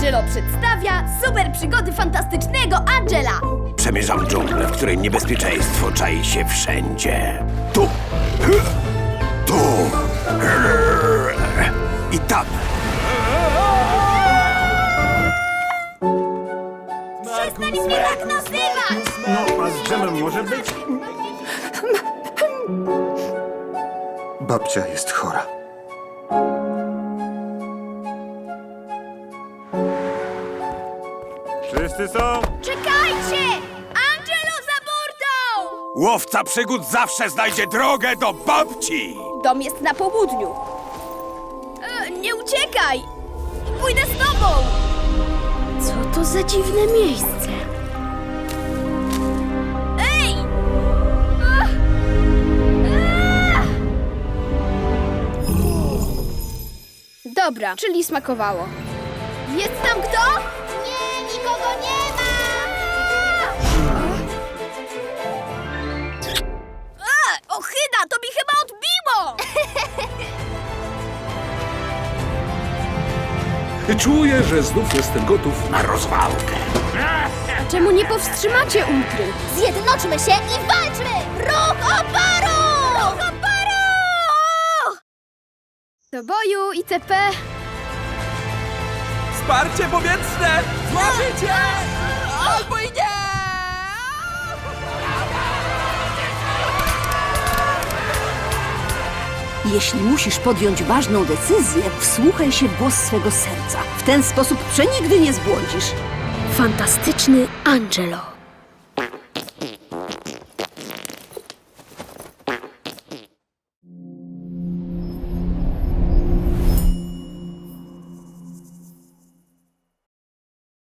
Angelo przedstawia super przygody fantastycznego Angela. Przemierzam dżunglę, w której niebezpieczeństwo czai się wszędzie. Tu! Tu! I tam! Przestań mnie tak nazywać! No, a z drzemem może być? Babcia jest chora. Wszyscy są? Czekajcie! Angelo za burtą! Łowca przygód zawsze znajdzie drogę do babci! Dom jest na południu. E, nie uciekaj! Pójdę z tobą! Co to za dziwne miejsce? Ej! Ach! Ach! Dobra, czyli smakowało. Jest tam kto? Czuję, że znów jestem gotów Na rozwałkę. Czemu nie powstrzymacie ultry? Zjednoczmy się i walczmy! Ruch oporu! Ruch oporu! Do boju, ICP! Wsparcie powietrzne! Jeśli musisz podjąć ważną decyzję, wsłuchaj się w głos swego serca. W ten sposób przenigdy nie zbłądzisz. Fantastyczny Angelo.